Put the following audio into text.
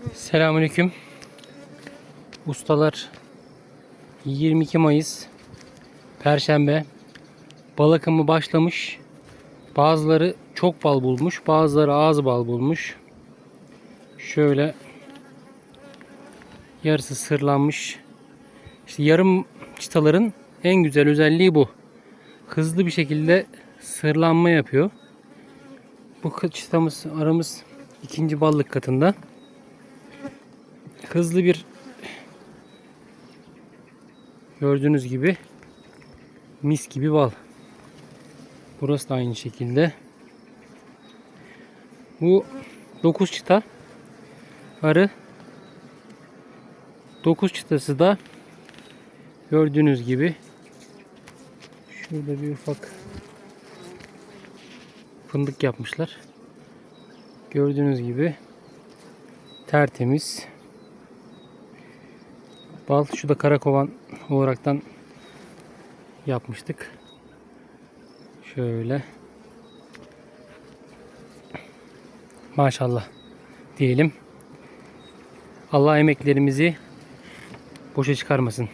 Selamünaleyküm. Ustalar 22 Mayıs Perşembe bal akımı başlamış. Bazıları çok bal bulmuş, bazıları az bal bulmuş. Şöyle yarısı sırlanmış. İşte yarım çıtaların en güzel özelliği bu. Hızlı bir şekilde sırlanma yapıyor. Bu çıtamız aramız ikinci ballık katında hızlı bir gördüğünüz gibi mis gibi bal. Burası da aynı şekilde. Bu 9 çıta arı 9 çıtası da gördüğünüz gibi şurada bir ufak fındık yapmışlar. Gördüğünüz gibi tertemiz. Bal şu da karakovan olaraktan yapmıştık. Şöyle. Maşallah diyelim. Allah emeklerimizi boşa çıkarmasın.